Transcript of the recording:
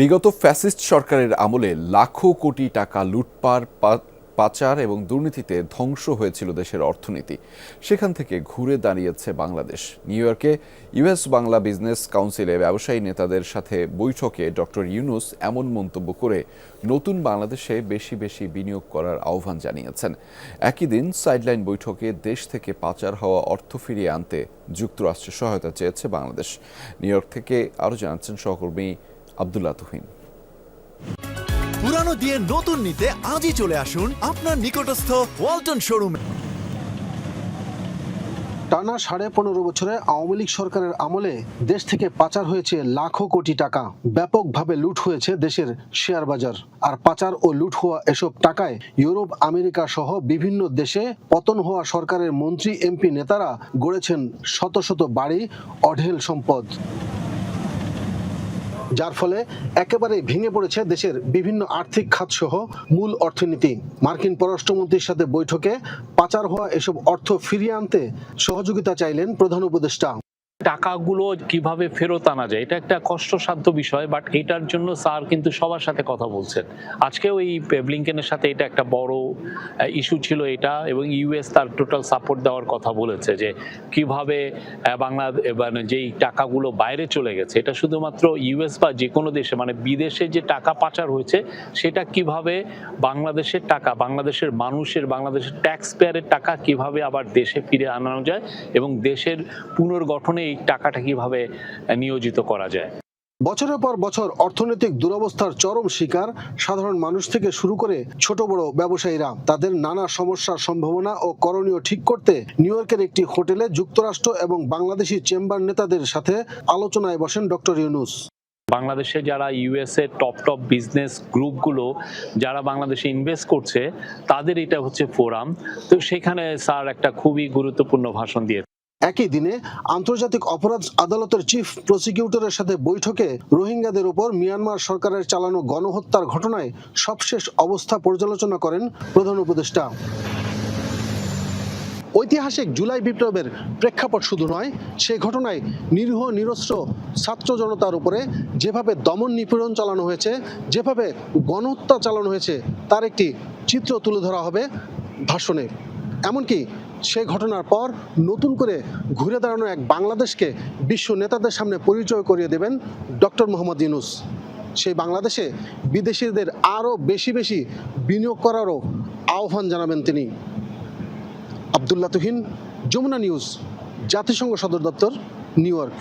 বিগত ফ্যাসিস্ট সরকারের আমলে লাখো কোটি টাকা লুটপার পাচার এবং দুর্নীতিতে ধ্বংস হয়েছিল দেশের অর্থনীতি। সেখান থেকে ঘুরে দাঁড়িয়েছে বাংলাদেশ। নিউ ইয়র্কে ইউএস বাংলা বিজনেস কাউন্সিলে ব্যবসায়ী নেতাদের সাথে বৈঠকে ডক্টর ইউনুস এমন মন্তব্য করে নতুন বাংলাদেশে বেশি বেশি বিনিয়োগ করার আহ্বান জানিয়েছেন। একই দিন সাইডলাইন বৈঠকে দেশ থেকে পাচার হওয়া অর্থ ফিরিয়ে আনতে যুক্তরাষ্ট্রের সহায়তা চেয়েছে বাংলাদেশ। নিউ ইয়র্ক থেকে আরও জানাচ্ছেন সহকর্মী আবদুল্লাহ তুহিন। পুরানো দিয়ে নতুন নিতে আজই চলে আসুন আপনার নিকটস্থ ওয়ালটন শোরুমে। টানা সাড়ে পনেরো বছরে আওয়ামী লীগ সরকারের আমলে দেশ থেকে পাচার হয়েছে লাখো কোটি টাকা। ব্যাপকভাবে লুট হয়েছে দেশের শেয়ার বাজার। আর পাচার ও লুট হওয়া এসব টাকায় ইউরোপ আমেরিকা সহ বিভিন্ন দেশে পতন হওয়া সরকারের মন্ত্রী এমপি নেতারা গড়েছেন শত শত বাড়ি অঢেল সম্পদ। যার ফলে একেবারে ভেঙে পড়েছে দেশের বিভিন্ন আর্থিক খাত সহ মূল অর্থনীতি। মার্কিন পররাষ্ট্রমন্ত্রীর সাথে বৈঠকে পাচার হওয়া এসব অর্থ ফিরিয়ে আনতে সহযোগিতা চাইলেন প্রধান উপদেষ্টা। টাকাগুলো কীভাবে ফেরত আনা যায়, এটা একটা কষ্টসাধ্য বিষয় বাট এটার জন্য স্যার কিন্তু সবার সাথে কথা বলছেন। আজকেও এই ব্লিংকেনের সাথে এটা একটা বড় ইস্যু ছিল এটা, এবং ইউএস তার টোটাল সাপোর্ট দেওয়ার কথা বলেছে যে কীভাবে বাংলা মানে যেই টাকাগুলো বাইরে চলে গেছে, এটা শুধুমাত্র ইউএস বা যে কোনো দেশে মানে বিদেশে যে টাকা পাচার হয়েছে, সেটা কীভাবে বাংলাদেশের টাকা, বাংলাদেশের মানুষের, বাংলাদেশের ট্যাক্স পেয়ারের টাকা কীভাবে আবার দেশে ফিরে আনানো যায়, এবং দেশের পুনর্গঠনে এই টাকাটা কীভাবে নিয়োজিত করা যায়? বছরের পর বছর অর্থনৈতিক দুরবস্থার চরম শিকার সাধারণ মানুষ থেকে শুরু করে ছোট বড় ব্যবসায়ীরা। তাদের নানা সমস্যার সম্ভাবনা ও করণীয় ঠিক করতে নিউ ইয়র্কের একটি হোটেলে যুক্তরাষ্ট্র এবং বাংলাদেশি চেম্বার নেতাদের সাথে আলোচনায় বসেন ডক্টর ইউনুস। বাংলাদেশে যারা ইউএসএ টপ টপ বিজনেস গ্রুপগুলো যারা বাংলাদেশে ইনভেস্ট করছে তাদের এটা হচ্ছে ফোরাম। তো সেখানে স্যার একটা খুবই গুরুত্বপূর্ণ ভাষণ দিয়ে একই দিনে আন্তর্জাতিক অপরাধ আদালতের চিফ প্রসিকিউটরের সাথে বৈঠকে রোহিঙ্গাদের উপর মিয়ানমার সরকারের চালানো গণহত্যার ঘটনায় সবশেষ অবস্থা পর্যালোচনা করেন প্রধান উপদেষ্টা। ঐতিহাসিক জুলাই বিপ্লবের প্রেক্ষাপট শুধু নয় সেই ঘটনায় নিরীহ নিরস্ত্র ছাত্র জনতার উপরে যেভাবে দমন নিপীড়ন চালানো হয়েছে, যেভাবে গণহত্যা চালানো হয়েছে, তার একটি চিত্র তুলে ধরা হবে ভাষণে। এমনকি সেই ঘটনার পর নতুন করে ঘুরে দাঁড়ানো এক বাংলাদেশকে বিশ্ব নেতাদের সামনে পরিচয় করিয়ে দেবেন ডক্টর মোহাম্মদ ইউনুস। সেই বাংলাদেশে বিদেশিদের আরও বেশি বেশি বিনিয়োগ করারও আহ্বান জানাবেন তিনি। আবদুল্লা তুহিন, যমুনা নিউজ, জাতিসংঘ সদর দপ্তর, নিউ ইয়র্ক।